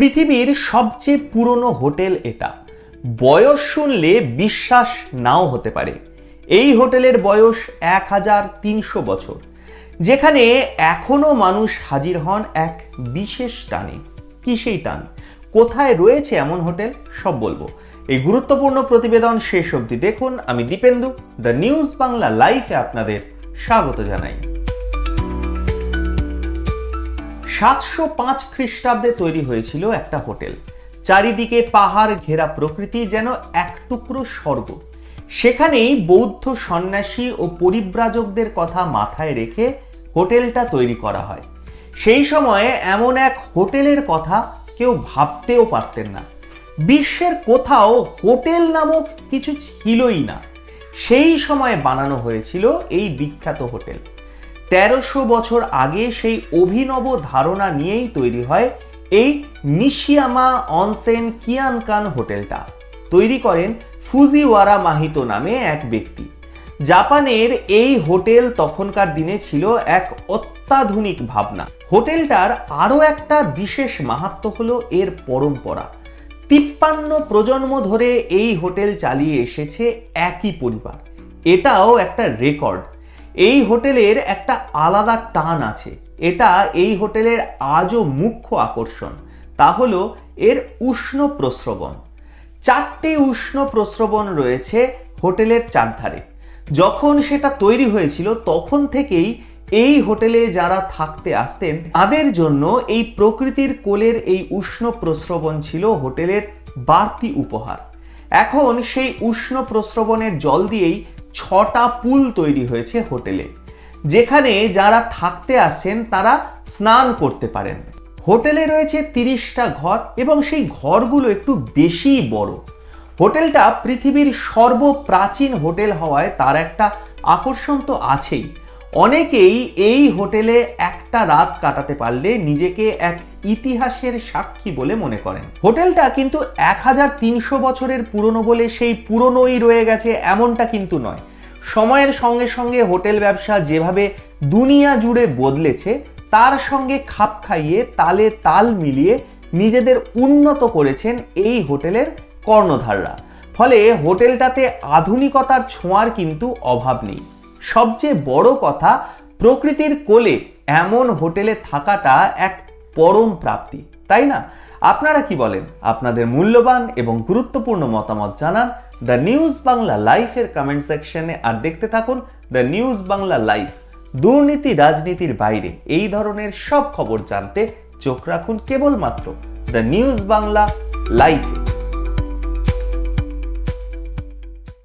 পৃথিবীর সবচেয়ে পুরনো হোটেল এটা। বয়স শুনলে বিশ্বাস নাও হতে পারে। এই হোটেলের বয়স এক হাজার তিনশো বছর, যেখানে এখনও মানুষ হাজির হন এক বিশেষ টানে। কি সেই টান? কোথায় রয়েছে এমন হোটেল? সব বলব। এই গুরুত্বপূর্ণ প্রতিবেদন শেষ অবধি দেখুন। আমি দীপেন্দু, দ্য নিউজ বাংলা লাইফে আপনাদের স্বাগত জানাই। সাতশো পাঁচ খ্রিস্টাব্দে তৈরি হয়েছিল একটা হোটেল। চারিদিকে পাহাড় ঘেরা প্রকৃতি যেন এক টুকরো স্বর্গ। সেখানেই বৌদ্ধ সন্ন্যাসী ও পরিব্রাজকদের কথা মাথায় রেখে হোটেলটা তৈরি করা হয়। সেই সময়ে এমন এক হোটেলের কথা কেউ ভাবতেও পারতেন না। বিশ্বের কোথাও হোটেল নামক কিছু ছিলই না। সেই সময় বানানো হয়েছিল এই বিখ্যাত হোটেল। তেরোশো বছর আগে সেই অভিনব ধারণা নিয়েই তৈরি হয় এই নিশিয়ামা অনসেন কিয়ানকান হোটেলটা। তৈরি করেন ফুজিওয়ারা মাহিতো নামে এক ব্যক্তি। জাপানের এই হোটেল তখনকার দিনে ছিল এক অত্যাধুনিক ভাবনা। হোটেলটার আরও একটা বিশেষ মাহাত্ম হলো এর পরম্পরা। তিপ্পান্ন প্রজন্ম ধরে এই হোটেল চালিয়ে এসেছে একই পরিবার। এটাও একটা রেকর্ড। এই হোটেলের একটা আলাদা টান আছে। এটা এই হোটেলের আজও মুখ্য আকর্ষণ। তা হলো এর উষ্ণ প্রস্রবণ। চারটে উষ্ণ প্রস্রবণ রয়েছে হোটেলের চারধারে। যখন সেটা তৈরি হয়েছিল, তখন থেকেই এই হোটেলে যারা থাকতে আসতেন, তাদের জন্য এই প্রকৃতির কোলের এই উষ্ণ প্রস্রবণ ছিল হোটেলের বাড়তি উপহার। এখন সেই উষ্ণ প্রস্রবণের জল দিয়েই ছটা পুল তৈরি হয়েছে হোটেলে। যেখানে যারা থাকতে আসছেন তারা স্নান করতে পারেন। হোটেলে রয়েছে তিরিশটা ঘর এবং সেই ঘরগুলো একটু বেশিই বড়। হোটেলটা পৃথিবীর সর্বপ্রাচীন হোটেল হওয়ায় তার একটা আকর্ষণ তো আছেই। অনেকেই এই হোটেলে একটা রাত কাটাতে পারলে নিজেকে এক ইতিহাসের সাক্ষী বলে মনে করেন। হোটেলটা কিন্তু এক হাজার তিনশো বছরের পুরনো বলে সেই পুরনোই রয়ে গেছে, এমনটা কিন্তু নয়। সময়ের সঙ্গে সঙ্গে হোটেল ব্যবসা যেভাবে দুনিয়া জুড়ে বদলেছে, তার সঙ্গে খাপ খাইয়ে তালে তাল মিলিয়ে নিজেদের উন্নত করেছেন এই হোটেলের কর্ণধাররা। ফলে হোটেলটাতে আধুনিকতার ছোঁয়ার কিন্তু অভাব নেই। সবচেয়ে বড় কথা, প্রকৃতির কোলে এমন হোটেলে থাকাটা এক পরম প্রাপ্তি, তাই না? আপনারা কি বলেন? আপনাদের মূল্যবান এবং গুরুত্বপূর্ণ মতামত জানান দ্য নিউজ বাংলা লাইফের কমেন্ট সেকশনে আর দেখতে থাকুন দ্য নিউজ বাংলা লাইফ দুর্নীতি রাজনীতির বাইরে। এই ধরনের সব খবর জানতে চোখ রাখুন কেবলমাত্র দ্য নিউজ বাংলা লাইফে